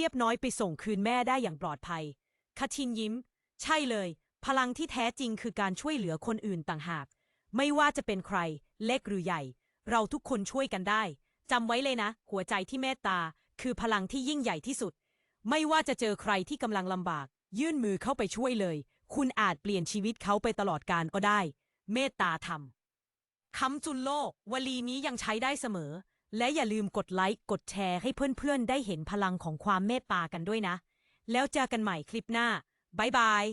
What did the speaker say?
จี๊ยบน้อยไปส่งคืนแม่ได้อย่างปลอดภัยคชินยิ้ม ใช่เลย พลังที่แท้จริงคือการช่วยเหลือคนอื่นต่างหาก ไม่ว่าจะเป็นใคร เล็กหรือใหญ่ เราทุกคนช่วยกันได้จำไว้เลยนะ หัวใจที่เมตตา คือพลังที่ยิ่งใหญ่ที่สุด ไม่ว่าจะเจอใครที่กำลังลำบาก ยื่นมือเข้าไปช่วยเลย คุณอาจเปลี่ยนชีวิตเขาไปตลอดกาลก็ได้ เมตตาธรรมคำจุนโลกวลีนี้ยังใช้ได้เสมอ และอย่าลืมกดไลค์กดแชร์ให้เพื่อนๆ ได้เห็นพลังของความเมตตากันด้วยนะ แล้วเจอกันใหม่คลิปหน้า บ๊ายบาย